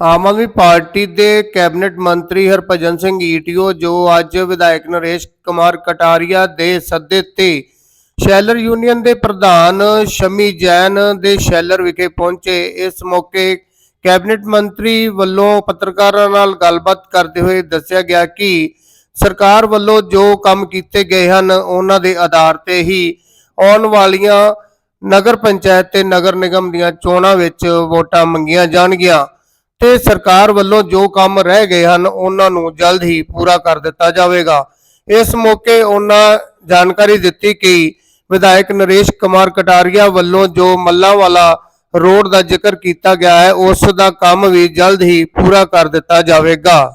Aam Aadmi party ਦੇ cabinet ਮੰਤਰੀ Harbhajan Singh ETO, ਜੋ ਅੱਜ ਵਿਧਾਇਕ ਨਰੇਸ਼ ਕੁਮਾਰ ਕਟਾਰੀਆ ਦੇ ਸੱਦੇ ਤੇ ਸ਼ੈਲਰ ਯੂਨੀਅਨ ਦੇ ਪ੍ਰਧਾਨ ਸ਼ਮੀ ਜੈਨ ਦੇ ਸ਼ੈਲਰ ਵਿਖੇ ਪਹੁੰਚੇ। ਇਸ ਮੌਕੇ ਕੈਬਨਿਟ ਮੰਤਰੀ ਵੱਲੋਂ ਪੱਤਰਕਾਰਾਂ ਨਾਲ ਗੱਲਬਾਤ ਕਰਦੇ ਹੋਏ ਦੱਸਿਆ ਗਿਆ ਕਿ ਸਰਕਾਰ ਵੱਲੋਂ ਜੋ ਕੰਮ ਕੀਤੇ ਗਏ ਹਨ, ਉਹਨਾਂ ਦੇ ਆਧਾਰ ਤੇ ਹੀ ਆਉਣ ਵਾਲੀਆਂ ਨਗਰ ਪੰਚਾਇਤ ਤੇ ਨਗਰ ਨਿਗਮ ਦੀਆਂ ਚੋਣਾਂ ਵਿੱਚ ਵੋਟਾਂ ਮੰਗੀਆਂ ਜਾਣਗੀਆਂ। ਤੇ ਸਰਕਾਰ ਵੱਲੋਂ ਜੋ ਕੰਮ ਰਹਿ ਗਏ ਹਨ, ਉਹਨਾਂ ਨੂੰ ਜਲਦ ਹੀ ਪੂਰਾ ਕਰ ਦਿੱਤਾ ਜਾਵੇਗਾ। ਇਸ ਮੌਕੇ ਉਹਨਾਂ ਜਾਣਕਾਰੀ ਦਿੱਤੀ ਕਿ ਵਿਧਾਇਕ ਨਰੇਸ਼ ਕੁਮਾਰ ਕਟਾਰੀਆ ਵੱਲੋਂ ਜੋ ਮੱਲਾਂਵਾਲਾ ਰੋਡ ਦਾ ਜ਼ਿਕਰ ਕੀਤਾ ਗਿਆ ਹੈ, ਉਸ ਦਾ ਕੰਮ ਵੀ ਜਲਦ ਹੀ ਪੂਰਾ ਕਰ ਦਿੱਤਾ ਜਾਵੇਗਾ।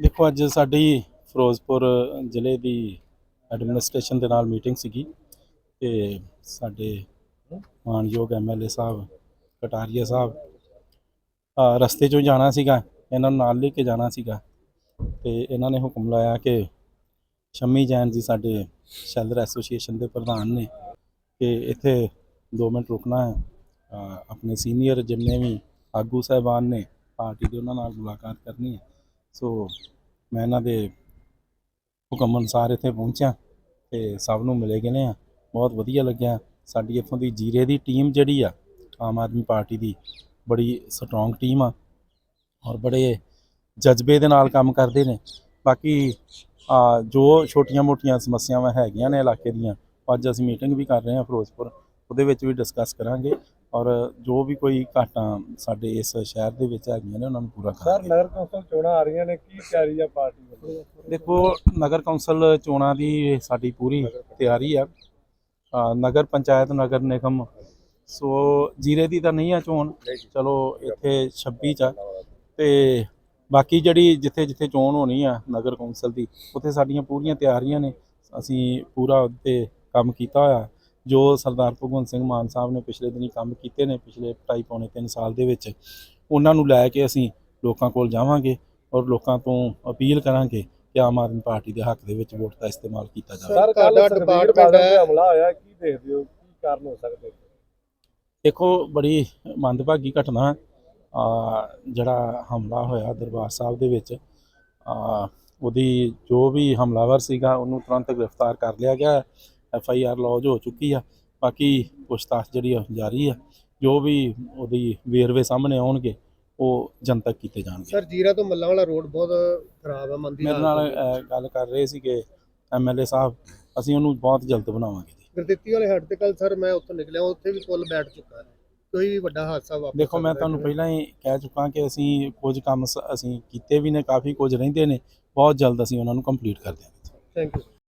ਦੇਖੋ, ਅੱਜ ਸਾਡੀ ਫਿਰੋਜ਼ਪੁਰ ਜ਼ਿਲ੍ਹੇ ਦੀ ਐਡਮਿਨਿਸਟ੍ਰੇਸ਼ਨ ਦੇ ਨਾਲ ਮੀਟਿੰਗ ਸੀਗੀ ਤੇ ਸਾਡੇ ਮਾਨਯੋਗ ਐਮਐਲਏ ਸਾਹਿਬ, ਕਟਾਰੀਆ ਸਾਹਿਬ ਰਸਤੇ 'ਚੋਂ ਜਾਣਾ ਸੀਗਾ, ਇਹਨਾਂ ਨੂੰ ਨਾਲ ਲੈ ਕੇ ਜਾਣਾ ਸੀਗਾ। ਤੇ ਇਹਨਾਂ ਨੇ ਹੁਕਮ ਲਾਇਆ ਕਿ ਸ਼ਮੀ ਜੈਨ ਜੀ ਸਾਡੇ ਸ਼ੈਲਰ ਐਸੋਸੀਏਸ਼ਨ ਦੇ ਪ੍ਰਧਾਨ ਨੇ ਕਿ ਇੱਥੇ 2 ਮਿੰਟ ਰੁਕਣਾ ਹੈ। ਆਪਣੇ ਸੀਨੀਅਰ ਜਿੰਨੇ ਵੀ ਆਗੂ ਸਾਹਿਬਾਨ ਨੇ, ਪਾਰਟੀ ਦੇ ਉਹਨਾਂ ਨਾਲ ਮੁਲਾਕਾਤ ਕਰਨੀ ਹੈ। ਸੋ ਮੈਂ ਇਹਨਾਂ ਦੇ ਹੁਕਮ ਅਨੁਸਾਰ ਇੱਥੇ ਪਹੁੰਚਿਆ ਤੇ ਸਭ ਨੂੰ ਮਿਲੇ ਗਏ ਨੇ ਆ ਬਹੁਤ ਵਧੀਆ ਲੱਗਿਆ। ਸਾਡੀ ਇੱਥੋਂ ਦੀ ਜੀਰੇ ਦੀ ਟੀਮ ਜਿਹੜੀ ਆ, ਆਮ ਆਦਮੀ ਪਾਰਟੀ ਦੀ ਬੜੀ ਸਟਰੋਂਗ ਟੀਮ ਆ ਔਰ ਬੜੇ ਜਜ਼ਬੇ ਦੇ ਨਾਲ ਕੰਮ ਕਰਦੇ ਨੇ। ਬਾਕੀ ਆ, ਜੋ ਛੋਟੀਆਂ-ਮੋਟੀਆਂ ਸਮੱਸਿਆਵਾਂ ਹੈਗੀਆਂ ਨੇ ਇਲਾਕੇ ਦੀਆਂ ਅੱਜ ਅਸੀਂ ਮੀਟਿੰਗ ਵੀ ਕਰ ਰਹੇ ਹਾਂ ਫਿਰੋਜ਼ਪੁਰ ਉਹਦੇ ਵਿੱਚ ਵੀ ਡਿਸਕਸ ਕਰਾਂਗੇ ਔਰ ਜੋ ਵੀ ਕੋਈ ਘਾਟਾਂ ਸਾਡੇ ਇਸ ਸ਼ਹਿਰ ਦੇ ਵਿੱਚ ਹੈਗੀਆਂ ਨੇ ਉਹਨਾਂ ਨੂੰ ਪੂਰਾ ਸਰ ਕਰਾਂਗੇ। ਨਗਰ ਕੌਂਸਲ ਚੋਣਾਂ ਆ ਰਹੀਆਂ ਨੇ ਕੀ ਤਿਆਰੀ ਆ ਪਾਰਟੀ ਵੱਲੋਂ? ਦੇਖੋ ਨਗਰ ਕੌਂਸਲ ਚੋਣਾਂ ਦੀ ਸਾਡੀ ਪੂਰੀ ਤਿਆਰੀ ਆ ਨਗਰ ਪੰਚਾਇਤ ਨਗਰ ਨਿਗਮ ਸੋ ਜੀਰੇ ਦੀ ਤਾਂ ਨਹੀਂ ਆ ਚੋਣ। ਚਲੋ ਇੱਥੇ 26 ਚ ਆ। ਤੇ ਬਾਕੀ ਜਿਹੜੀ ਜਿੱਥੇ ਜਿੱਥੇ ਚੋਣ ਹੋਣੀ ਆ ਨਗਰ ਕੌਂਸਲ ਦੀ ਉੱਥੇ ਸਾਡੀਆਂ ਪੂਰੀਆਂ ਤਿਆਰੀਆਂ ਨੇ। ਅਸੀਂ ਪੂਰਾ ਉੱਤੇ ਕੰਮ ਕੀਤਾ ਹੋਇਆ। ਜੋ ਸਰਦਾਰ ਭਗਵੰਤ ਸਿੰਘ ਮਾਨ ਸਾਹਿਬ ਨੇ ਪਿਛਲੇ ਦਿਨੀ ਕੰਮ ਕੀਤੇ ਨੇ ਪਿਛਲੇ ਢਾਈ ਪੌਣੇ 3 ਸਾਲ ਦੇ ਵਿੱਚ। ਉਹਨਾਂ ਨੂੰ ਲੈ ਕੇ ਅਸੀਂ ਲੋਕਾਂ ਕੋਲ ਜਾਵਾਂਗੇ ਔਰ ਲੋਕਾਂ ਤੋਂ ਅਪੀਲ ਕਰਾਂਗੇ ਕਿ ਆਮ ਆਦਮੀ ਪਾਰਟੀ ਦੇ ਹੱਕ ਦੇ ਵਿੱਚ ਵੋਟ ਦਾ ਇਸਤੇਮਾਲ ਕੀਤਾ ਜਾਵੇ। ਸਰ ਕੱਲ ਡਿਪਾਰਟਮੈਂਟ ਹੈ। ਹਮਲਾ ਹੋਇਆ ਕੀ ਦੇਖਦੇ ਹੋ? ਕੀ ਕਾਰਨ ਹੋ ਸਕਦੇ? ਦੇਖੋ ਬੜੀ ਮੰਦਭਾਗੀ ਘਟਨਾ। ਆ ਜਿਹੜਾ ਹਮਲਾ ਹੋਇਆ ਦਰਬਾਰ ਸਾਹਿਬ ਦੇ ਵਿੱਚ ਆ ਉਹਦੀ ਜੋ ਵੀ ਹਮਲਾਵਰ ਸੀਗਾ ਉਹਨੂੰ ਤੁਰੰਤ ਗ੍ਰਿਫਤਾਰ ਕਰ ਲਿਆ ਗਿਆ ਐਫ ਆਈ ਆਰ ਲੌਜ ਹੋ ਚੁੱਕੀ ਆ। ਬਾਕੀ ਪੁੱਛਤਾਛ ਜਿਹੜੀ ਆ ਜਾਰੀ ਆ। ਜੋ ਵੀ ਉਹਦੀ ਵੇਰਵੇ ਸਾਹਮਣੇ ਆਉਣਗੇ ਉਹ ਜਨਤਕ ਕੀਤੇ ਜਾਣਗੇ। ਸਰ ਜੀਰਾ ਤੋਂ ਮੱਲਾਂ ਵਾਲਾ ਰੋਡ ਬਹੁਤ ਖਰਾਬ ਹੈ ਮੰਦੀ ਮੇਰੇ ਨਾਲ ਗੱਲ ਕਰ ਰਹੇ ਸੀਗੇ ਐਮਐਲਏ ਸਾਹਿਬ। ਅਸੀਂ ਉਹਨੂੰ ਬਹੁਤ ਜਲਦ ਬਣਾਵਾਂਗੇ ਗੁਰਦਿੱਤੀ ਵਾਲੇ ਹੱਟ ਤੇ ਕੱਲ ਸਰ ਮੈਂ ਉੱਥੋਂ ਨਿਕਲਿਆ ਉੱਥੇ ਵੀ ਪੁਲ ਬੈਠ ਚੁੱਕਾ ਹੈ। ਕੋਈ ਵੀ ਵੱਡਾ ਹਾਦਸਾ ਵਾਪਰ ਦੇਖੋ ਮੈਂ ਤੁਹਾਨੂੰ ਪਹਿਲਾਂ ਹੀ ਕਹਿ ਚੁੱਕਾ ਕਿ ਅਸੀਂ ਕੁਝ ਕੰਮ ਸ- ਅਸੀਂ ਕੀਤੇ ਵੀ ਨੇ ਕਾਫੀ ਕੁਝ ਰਹਿੰਦੇ ਨੇ। ਬਹੁਤ ਜਲਦ ਅਸੀਂ ਉਹਨਾਂ ਨੂੰ ਕੰਪਲੀਟ ਕਰ ਦਿਆਂਗੇ। Thank you